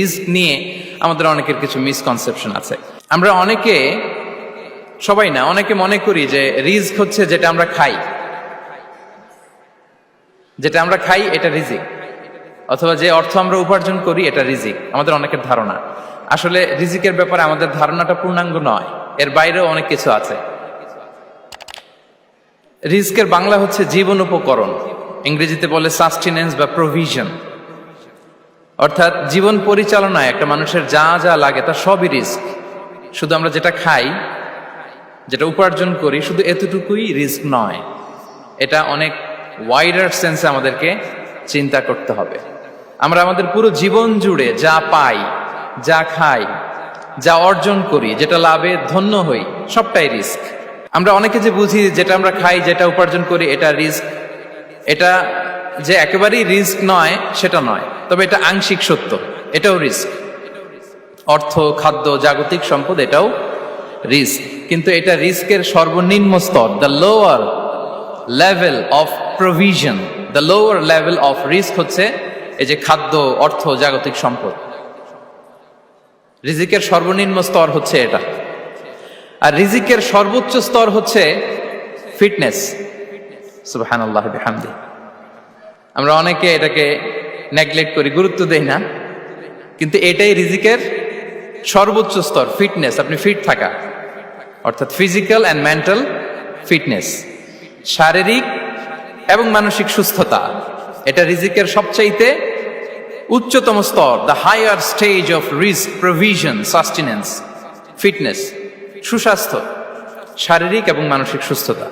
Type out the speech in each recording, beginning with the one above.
Risk নিয়ে আমাদের অনেকের কিছু মিসকনসেপশন আছে। আমরা অনেকে, সবাই না, অনেকে মনে করি যে রিস্ক হচ্ছে যেটা আমরা খাই। যেটা আমরা খাই, এটা রিজিক অথবা যে অর্থ আমরা উপার্জন করি, এটা রিজিক আমাদের অনেকের ধারণা। আসলে রিজিকের ব্যাপারে আমাদের ধারণাটা পূর্ণাঙ্গ নয়। এর বাইরেও অনেক কিছু আছে। রিস্কের বাংলা হচ্ছে জীবন উপকরণ। ইংরেজিতে বলে সাস্টেনেন্স বা প্রভিশন অর্থাৎ জীবন পরিচালনায় একটা মানুষের যা যা লাগে তা সবই রিস্ক। শুধু আমরা যেটা খাই, যেটা উপার্জন করি, শুধু এতটুকুই রিস্ক নয়। এটা অনেক ওয়াইডার সেন্সে আমাদেরকে চিন্তা করতে হবে। আমরা আমাদের পুরো জীবন জুড়ে যা পাই, যা খাই, যা অর্জন করি, যেটা লাভে ধন্য হই, সবটাই রিস্ক। আমরা অনেকে যে বুঝি যেটা আমরা খাই, যেটা উপার্জন করি, এটা রিস্ক। এটা যে একেবারেই রিস্ক নয়, সেটা নয়। তবে এটা আংশিক সত্য, এটাও রিস্ক। অর্থ, খাদ্য, জাগতিক সম্পদ, এটাও রিস্ক। কিন্তু এটা রিস্কের সর্বনিম্ন স্তর the lower level of provision the lower level of risk হচ্ছে এই যে খাদ্য, অর্থ, জাগতিক সম্পদ। রিজিকের সর্বনিম্ন স্তর হচ্ছে এটা। আর রিজিকের সর্বোচ্চ স্তর হচ্ছে ফিটনেস সুবহানাল্লাহ, বিহামদি। আমরা অনেকে এটাকে নেগলেক্ট করি, গুরুত্ব দেই না। কিন্তু এটাই রিজিকের সর্বোচ্চ স্তর ফিটনেস আপনি ফিট থাকা। অর্থাৎ ফিজিক্যাল অ্যান্ড মেন্টাল ফিটনেস শারীরিক এবং মানসিক সুস্থতা, এটা রিজিকের সবচাইতে উচ্চতম স্তর the higher stage of risk provision sustenance fitness সুস্বাস্থ্য, শারীরিক এবং মানসিক সুস্থতা।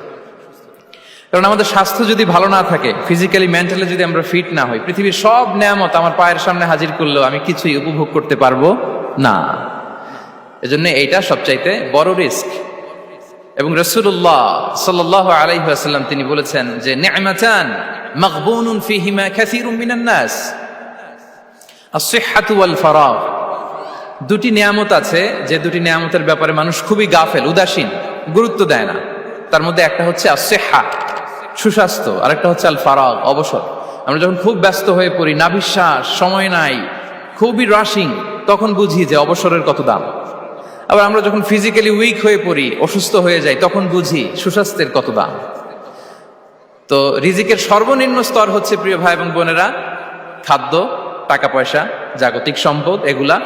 কারণ আমাদের স্বাস্থ্য যদি ভালো না থাকে ফিজিক্যালি মেন্টালি যদি আমরা ফিট না হই, পৃথিবীর সব নিয়ামত আমার পায়ের সামনে হাজির করলেও আমি কিছুই উপভোগ করতে পারব না। এজন্য এইটা সবচাইতে বড় রিস্ক। এবং রসুল্লাহ সাল্লাহ আলাইহাল্লাম তিনি বলেছেন যে দুটি নিয়ামত আছে, যে দুটি নিয়ামতের ব্যাপারে মানুষ খুবই গাফেল, উদাসীন, গুরুত্ব দেয় না। তার মধ্যে একটা হচ্ছে আসেহা সুস্বাস্থ্য আর একটা হচ্ছে আল ফারাগ, অবসর। আমরা যখন খুব ব্যস্ত হয়ে পড়ি, নাভিশ্বাস, সময় নাই, খুবই রাশিং তখন বুঝি যে অবসরের কত দাম। আবার আমরা যখন ফিজিক্যালি উইক হয়ে পড়ি, অসুস্থ হয়ে যাই, তখন বুঝি সুস্বাস্থ্যের কত দাম। তো রিজিকের সর্বনিম্ন স্তর হচ্ছে, প্রিয় ভাই এবং বোনেরা, খাদ্য টাকা পয়সা জাগতিক সম্পদ, এগুলা।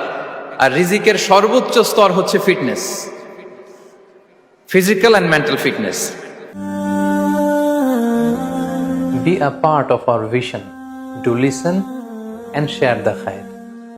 আর রিজিকের সর্বোচ্চ স্তর হচ্ছে fitness physical and mental fitness Be a part of our vision. Do listen and share the khair.